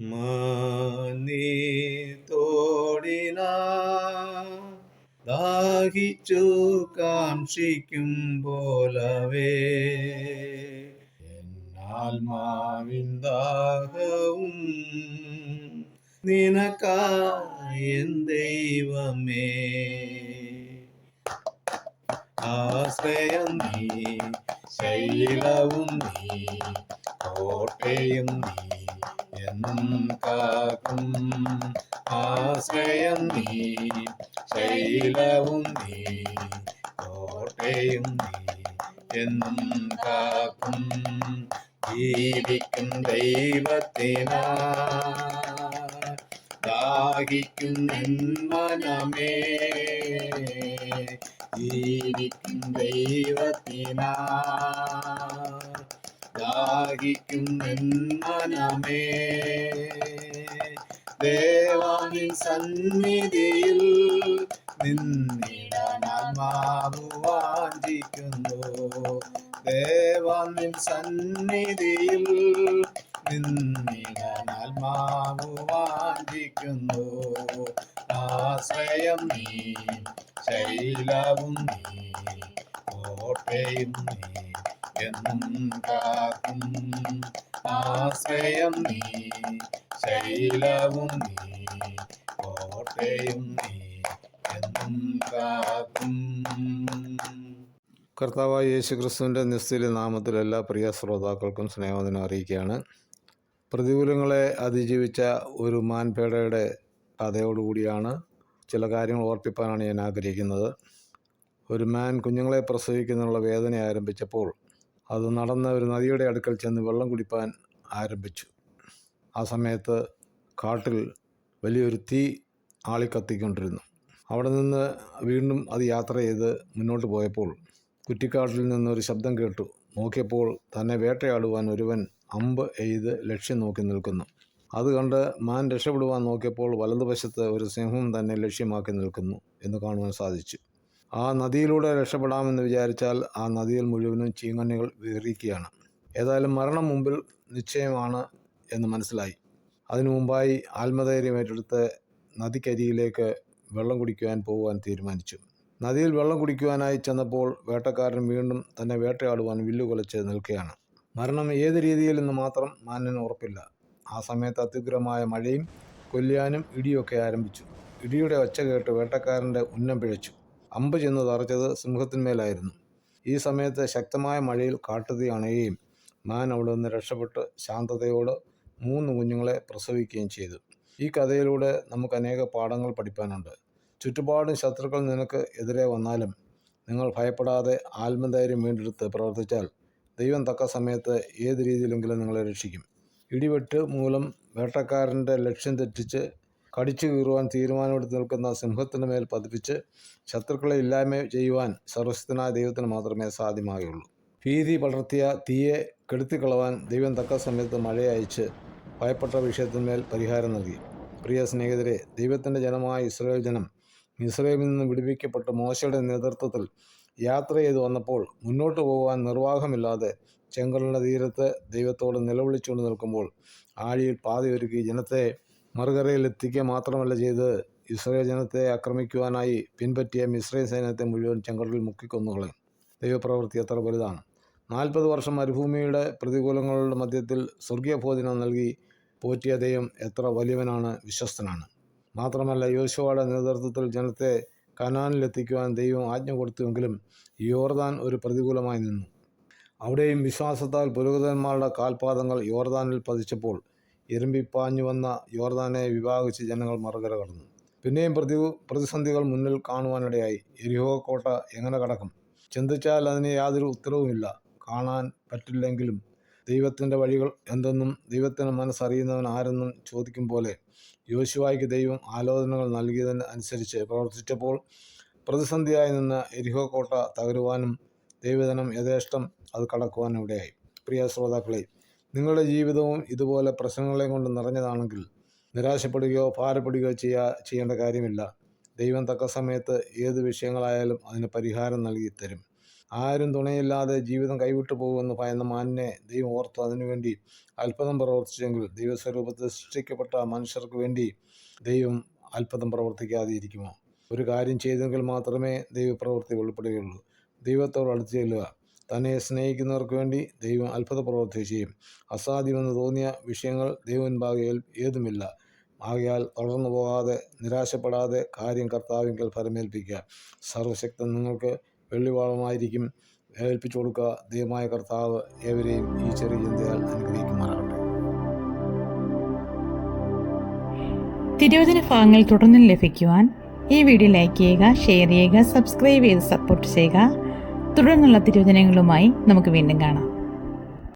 മാനീ തോടിന ദാഹിച്ചു കാക്ഷിക്കും പോലവേ. എന്നാത്മാവിൻ ദാഹവും നിനക്കായൻ ദൈവമേ. ആശ്രയം നീ ശൈലവും നീ കോട്ടയും നീ എന്നും കാക്കും. ആശ്രയം നീ ശൈലവും നീ കോട്ടയും നീ എന്നും കാക്കും. ജീവിക്കും ദൈവത്തിനാ ദാഹിക്കും മനമേ ജീവിക്കും ദൈവത്തിനാ. ദാഹിക്കും മനമേ ദേവാനിൻ സന്നിധിയിൽ നിന്നിടാനാത്മാവ് വാഞ്ചിക്കുന്നു ദേവാനിൻ സന്നിധിയിൽ നിന്നിടാനാത്മാവ് വാഞ്ചിക്കുന്നു ആശ്രയം നീ ശൈലവും നീ കോട്ടയും നീ എന്നും ആശ്രയം നീ ശൈലവും നീ കോട്ടയും നീ എന്നും കാക്കും. കർത്താവായ നാമത്തിൽ എല്ലാ പ്രിയ ശ്രോതാക്കൾക്കും സ്നേഹത്തിനും അറിയിക്കുകയാണ്. പ്രതികൂലങ്ങളെ അതിജീവിച്ച ഒരു മാൻപേടയുടെ കഥയോടുകൂടിയാണ് ചില കാര്യങ്ങൾ ഓർപ്പിക്കാനാണ് ഞാൻ ആഗ്രഹിക്കുന്നത്. ഒരു മാൻ കുഞ്ഞുങ്ങളെ പ്രസവിക്കുന്നതിനുള്ള വേദന ആരംഭിച്ചപ്പോൾ അത് നടന്ന ഒരു നദിയുടെ അടുക്കൽ ചെന്ന് വെള്ളം കുടിപ്പാൻ ആരംഭിച്ചു. ആ സമയത്ത് കാട്ടിൽ വലിയൊരു തീ ആളിക്കത്തിക്കൊണ്ടിരുന്നു. അവിടെ നിന്ന് വീണ്ടും അത് യാത്ര ചെയ്ത് മുന്നോട്ട് പോയപ്പോൾ കുറ്റിക്കാട്ടിൽ നിന്നൊരു ശബ്ദം കേട്ടു. നോക്കിയപ്പോൾ തന്നെ വേട്ടയാടുവാൻ ഒരുവൻ അമ്പ് എയ്ത് ലക്ഷ്യം നോക്കി നിൽക്കുന്നു. അത് കണ്ട് മാൻ രക്ഷപ്പെടുവാൻ നോക്കിയപ്പോൾ വലതുവശത്ത് ഒരു സിംഹം തന്നെ ലക്ഷ്യമാക്കി നിൽക്കുന്നു എന്ന് കാണുവാൻ സാധിച്ചു. ആ നദിയിലൂടെ രക്ഷപ്പെടാമെന്ന് വിചാരിച്ചാൽ ആ നദിയിൽ മുഴുവനും ചീങ്കണ്ണികൾ വീറിക്കുകയാണ് ഏതായാലും മരണം മുമ്പിൽ നിശ്ചയമാണ് എന്ന് മനസ്സിലായി. അതിനു മുമ്പായി ആത്മധൈര്യം ഏറ്റെടുത്ത് നദിക്കരിയിലേക്ക് വെള്ളം കുടിക്കുവാൻ പോകുവാൻ തീരുമാനിച്ചു. നദിയിൽ വെള്ളം കുടിക്കുവാനായി ചെന്നപ്പോൾ വേട്ടക്കാരൻ വീണ്ടും തന്നെ വേട്ടയാടുവാൻ വില്ലുകൊലച്ച് നിൽക്കുകയാണ്. മരണം ഏത് രീതിയിൽ നിന്ന് മാത്രം മാന്യന് ഉറപ്പില്ല. ആ സമയത്ത് അത്യുഗ്രമായ മഴയും കൊല്ലിയാനും ഇടിയൊക്കെ ആരംഭിച്ചു. ഇടിയുടെ ഒച്ച കേട്ട് വേട്ടക്കാരന്റെ ഉന്നം പിഴച്ചു. അമ്പ് ചെന്ന് തറച്ചത് സിംഹത്തിന്മേലായിരുന്നു. ഈ സമയത്ത് ശക്തമായ മഴയിൽ കാട്ടുതീ അണയുകയും മാൻ അവിടെ നിന്ന് രക്ഷപ്പെട്ട് ശാന്തതയോട് മൂന്ന് കുഞ്ഞുങ്ങളെ പ്രസവിക്കുകയും ചെയ്തു. ഈ കഥയിലൂടെ നമുക്ക് അനേക പാഠങ്ങൾ പഠിക്കാനുണ്ട് ചുറ്റുപാടും ശത്രുക്കൾ നിനക്ക് എതിരെ വന്നാലും നിങ്ങൾ ഭയപ്പെടാതെ ആത്മധൈര്യം വീണ്ടെടുത്ത് പ്രവർത്തിച്ചാൽ ദൈവം തക്ക സമയത്ത് ഏത് രീതിയിലെങ്കിലും നിങ്ങളെ രക്ഷിക്കും. ഇടിവെട്ട് മൂലം വേട്ടക്കാരന്റെ ലക്ഷ്യം തെറ്റിച്ച് കടിച്ചു കീറുവാൻ തീരുമാനമെടുത്ത് നിൽക്കുന്ന സിംഹത്തിന്റെ മേൽ പതിപ്പിച്ച് ശത്രുക്കളെ ഇല്ലായ്മ ചെയ്യുവാൻ സർവശക്തനായ ദൈവത്തിന് മാത്രമേ സാധ്യമാകുള്ളൂ ഭീതി പടർത്തിയ തീയെ കെടുത്തിക്കളവാൻ ദൈവം തക്ക സമയത്ത് മഴയയച്ച് ഭയപ്പെട്ട വിഷയത്തിന്മേൽ പരിഹാരം നൽകി. പ്രിയ സ്നേഹിതരെ ദൈവത്തിന്റെ ജനമായ ഇസ്രായേൽ ജനം ഇസ്രായേലിൽ നിന്ന് വിടുവിക്കപ്പെട്ട മോശയുടെ നേതൃത്വത്തിൽ യാത്ര ചെയ്തു വന്നപ്പോൾ മുന്നോട്ട് പോകാൻ നിർവാഹമില്ലാതെ ചെങ്കലിന്റെ തീരത്ത് ദൈവത്തോട് നിലവിളിച്ചുകൊണ്ട് നിൽക്കുമ്പോൾ ആഴിയിൽ പാതയൊരുക്കി ജനത്തെ മറുകരയിൽ എത്തിക്കുക മാത്രമല്ല ചെയ്ത് ഇസ്രയേൽ ജനത്തെ ആക്രമിക്കുവാനായി പിൻപറ്റിയ മിശ്രൈ സൈന്യത്തെ മുഴുവൻ ചെങ്കടലിൽ മുക്കിക്കൊന്നുകളയും ദൈവപ്രവൃത്തി എത്ര വലുതാണ്. നാൽപ്പത് വർഷം മരുഭൂമിയുടെ പ്രതികൂലങ്ങളുടെ മധ്യത്തിൽ സ്വർഗീയ ഭോജനം നൽകി പോറ്റിയ ദൈവം എത്ര വലിയവനാണ് വിശ്വസ്തനാണ്. മാത്രമല്ല യോശുവയുടെ നേതൃത്വത്തിൽ ജനത്തെ കനാനിലെത്തിക്കുവാൻ ദൈവം ആജ്ഞ കൊടുത്തുവെങ്കിലും യോർദാൻ ഒരു പ്രതികൂലമായി നിന്നു. അവിടെയും വിശ്വാസത്താൽ പുരോഹിതന്മാരുടെ കാൽപാദങ്ങൾ യോർദാനിൽ പതിച്ചപ്പോൾ ഇരമ്പിപ്പാഞ്ഞു വന്ന യോർദാനെ വിഭാഗിച്ച് ജനങ്ങൾ മറുകര കടന്നു. പിന്നെയും പ്രതി പ്രതിസന്ധികൾ മുന്നിൽ കാണുവാനിടയായി എരിഹോ കോട്ട എങ്ങനെ കടക്കും? ചിന്തിച്ചാൽ അതിന് യാതൊരു ഉത്തരവുമില്ല. കാണാൻ പറ്റില്ലെങ്കിലും ദൈവത്തിന്റെ വഴികൾ എന്തെന്നും ദൈവത്തിന് മനസ്സറിയുന്നവൻ ആരെന്നും ചോദിക്കും പോലെ യോശുവായ്ക്ക് ദൈവം ആലോചനകൾ നൽകിയതിന് അനുസരിച്ച് പ്രവർത്തിച്ചപ്പോൾ പ്രതിസന്ധിയായി നിന്ന് എരിഹോ കോട്ട തകരുവാനും ദൈവജനം യഥേഷ്ടം അത് കടക്കുവാനും ഇടയായി. പ്രിയ ശ്രോതാക്കളെ നിങ്ങളുടെ ജീവിതവും ഇതുപോലെ പ്രശ്നങ്ങളെ കൊണ്ട് നിറഞ്ഞതാണെങ്കിൽ നിരാശപ്പെടുകയോ ഭാരപ്പെടുകയോ ചെയ്യാ ചെയ്യേണ്ട കാര്യമില്ല. ദൈവം തക്ക സമയത്ത് ഏത് വിഷയങ്ങളായാലും അതിന് പരിഹാരം നൽകി തരും. ആരും തുണയില്ലാതെ ജീവിതം കൈവിട്ടു പോകുമെന്ന് ഭയന്ന മാനിനെ ദൈവം ഓർത്ത്. അതിനുവേണ്ടി അത്ഭുതം പ്രവർത്തിച്ചെങ്കിൽ ദൈവസ്വരൂപത്തിൽ സൃഷ്ടിക്കപ്പെട്ട മനുഷ്യർക്ക് വേണ്ടി ദൈവം അത്ഭുതം പ്രവർത്തിക്കാതെ ഇരിക്കുമോ ഒരു കാര്യം ചെയ്തെങ്കിൽ മാത്രമേ ദൈവപ്രവൃത്തി വെളിപ്പെടുകയുള്ളൂ. ദൈവത്തോട് അടുത്ത് ചെല്ലുക. തന്നെ സ്നേഹിക്കുന്നവർക്ക് വേണ്ടി ദൈവം അത്ഭുത പ്രവർത്തി ചെയ്യും അസാധ്യമെന്ന് തോന്നിയ വിഷയങ്ങൾ ദൈവമുൻപാകെ ഏതുമില്ല. ആകയാൽ തളർന്നു പോകാതെ നിരാശപ്പെടാതെ കാര്യം കർത്താവിങ്കൽ ഫലമേൽപ്പിക്കുക. സർവശക്തൻ നിങ്ങൾക്ക് വെള്ളിവാളമായിരിക്കും. ഏൽപ്പിച്ചു കൊടുക്കുക ദൈവമായ കർത്താവ് ഏവരെയും ഈ ചെറിയ ചിന്തയാൽ അനുഗ്രഹിക്കുമാറാകട്ടെ. തിരുവചന ഭാഗങ്ങൾ തുടർന്നും ലഭിക്കുവാൻ ഈ വീഡിയോ ലൈക്ക് ചെയ്യുക ഷെയർ ചെയ്യുക സബ്സ്ക്രൈബ് ചെയ്ത് സപ്പോർട്ട് ചെയ്യുക. തുടർന്നുള്ള തിരുവചനങ്ങളുമായി നമുക്ക് വീണ്ടും കാണാം.